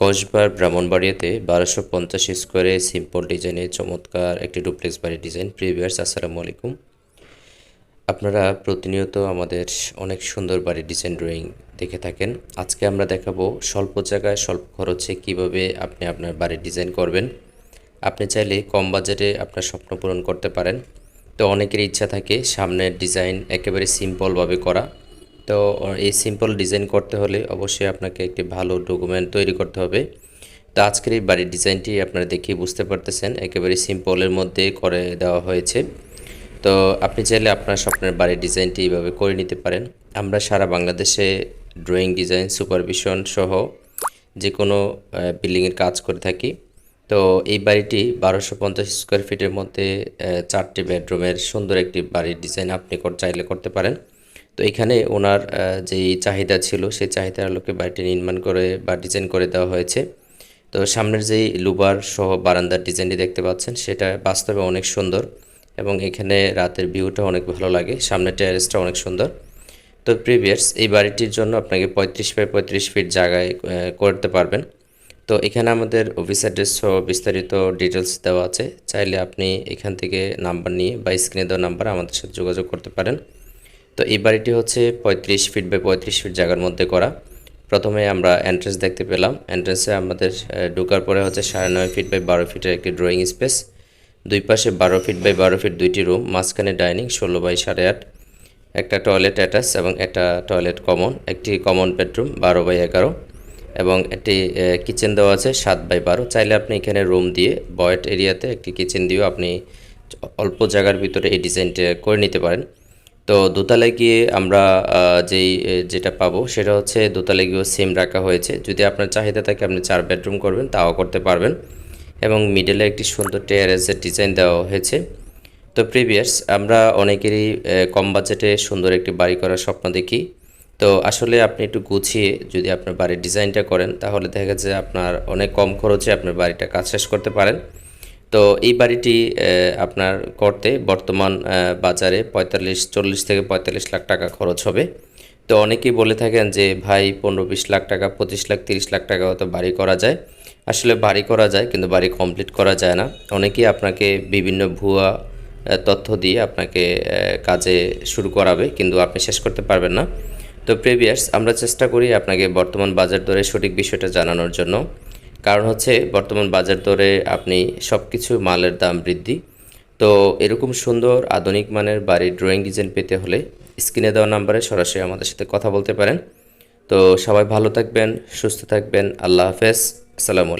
কসবার ব্রাহ্মণবাড়িয়াতে বারোশো পঞ্চাশ স্কোয়ারে সিম্পল ডিজাইনে চমৎকার একটি ডুপ্লেক্স বাড়ির ডিজাইন। প্রিভিয়ার্স আসসালামু আলাইকুম। আপনারা প্রতিনিয়ত আমাদের অনেক সুন্দর বাড়ির ডিজাইন ড্রয়িং দেখে থাকেন। আজকে আমরা দেখাবো স্বল্প জায়গায় স্বল্প খরচে কীভাবে আপনি আপনার বাড়ির ডিজাইন করবেন। আপনি চাইলে কম বাজেটে আপনার স্বপ্ন পূরণ করতে পারেন। তো অনেকের ইচ্ছা থাকে সামনের ডিজাইন একেবারে সিম্পলভাবে করা। তো এই সিম্পল ডিজাইন করতে হলে অবশ্যই আপনাকে একটি ভালো ডকুমেন্ট তৈরি করতে হবে। তো আজকের এই বাড়ির ডিজাইনটি আপনারা দেখে বুঝতে পারতেছেন, একেবারে সিম্পলের মধ্যে করে দেওয়া হয়েছে। তো আপনি চাইলে আপনার স্বপ্নের বাড়ির ডিজাইনটি এইভাবে করে নিতে পারেন। আমরা সারা বাংলাদেশে ড্রয়িং ডিজাইন সুপারভিশন সহ যে কোনো বিল্ডিংয়ের কাজ করে থাকি। তো এই বাড়িটি বারোশো পঞ্চাশ স্কোয়ার ফিটের মধ্যে চারটি বেডরুমের সুন্দর একটি বাড়ির ডিজাইন আপনি চাইলে করতে পারেন। তো এখানে ওনার যেই চাহিদা ছিল, সেই চাহিদার আলোকে বাড়িটি নির্মাণ করে বা ডিজাইন করে দেওয়া হয়েছে। তো সামনের যেই লুবার সহ বারান্দার ডিজাইনটি দেখতে পাচ্ছেন, সেটা বাস্তবে অনেক সুন্দর এবং এখানে রাতের ভিউটা অনেক ভালো লাগে, সামনের টেরেসটা অনেক সুন্দর। তো প্রিভিয়াস এই বাড়িটির জন্য আপনাকে পঁয়ত্রিশ বাই পঁয়ত্রিশ ফিট জায়গায় করতে পারবেন। তো এখানে আমাদের অফিস অ্যাড্রেস সহ বিস্তারিত ডিটেলস দেওয়া আছে, চাইলে আপনি এখান থেকে নাম্বার নিয়ে বা স্ক্রিনে দেওয়া নাম্বার আমাদের সাথে যোগাযোগ করতে পারেন। তো এই বাড়িটি হচ্ছে পঁয়ত্রিশ ফিট বাই পঁয়ত্রিশ ফিট জায়গার মধ্যে করা। প্রথমে আমরা এন্ট্রেন্স দেখতে পেলাম। এন্ট্রেন্সে আমাদের ঢোকার পরে হচ্ছে সাড়ে নয় ফিট বাই বারো ফিটের একটি ড্রয়িং স্পেস দুই পাশে বারো ফিট বাই বারো ফিট দুইটি রুম মাঝখানে ডাইনিং ষোলো বাই সাড়ে আট। একটা টয়লেট অ্যাটাচ এবং একটা টয়লেট কমন একটি কমন বেডরুম বারো বাই এগারো। এবং একটি কিচেন দেওয়া আছে, সাত বাই বারো। চাইলে আপনি এখানে রুম দিয়ে বয়েট এরিয়াতে একটি কিচেন দিয়েও আপনি অল্প জায়গার ভিতরে এই ডিজাইনটা করে নিতে পারেন। তো দোতলায় গিয়ে আমরা যেই যেটা পাবো সেটা হচ্ছে দোতলায় গিয়েও সেম রাখা হয়েছে। যদি আপনার চাহিদা থাকে আপনি চার বেডরুম করবেন, তাও করতে পারবেন। এবং মিডলে একটি সুন্দর টেয়ারেসের ডিজাইন দেওয়া হয়েছে। তো প্রিভিয়াস আমরা অনেকেরই কম বাজেটে সুন্দর একটি বাড়ি করার স্বপ্ন দেখি। তো আসলে আপনি একটু গুছিয়ে যদি আপনার বাড়ির ডিজাইনটা করেন, তাহলে দেখা যাচ্ছে আপনার অনেক কম খরচে আপনার বাড়িটা কাজ শেষ করতে পারেন। তো এই বাড়িটি আপনার করতে বর্তমান বাজারে পঁয়তাল্লিশ, চল্লিশ থেকে পঁয়তাল্লিশ লাখ টাকা খরচ হবে। তো অনেকেই বলে থাকেন যে, ভাই, পনেরো বিশ লাখ টাকা, পঁচিশ লাখ, তিরিশ লাখ টাকা হয়তো বাড়ি করা যায়। আসলে বাড়ি করা যায়, কিন্তু বাড়ি কমপ্লিট করা যায় না। অনেকেই আপনাকে বিভিন্ন ভুয়া তথ্য দিয়ে আপনাকে কাজে শুরু করাবে, কিন্তু আপনি শেষ করতে পারবেন না। তো প্রিভিয়াস আমরা চেষ্টা করি আপনাকে বর্তমান বাজার দরে সঠিক বিষয়টা জানানোর জন্য। কারণ হচ্ছে বর্তমান বাজার দরে আপনি সব কিছু মালের দাম বৃদ্ধি। তো এরকম সুন্দর আধুনিক মানের বাড়ির ড্রয়িং ডিজাইন পেতে হলে স্ক্রিনে দেওয়া নাম্বারে সরাসরি আমাদের সাথে কথা বলতে পারেন। তো সবাই ভালো থাকবেন, সুস্থ থাকবেন, আল্লাহ হাফেজ, আসসালামু আলাইকুম।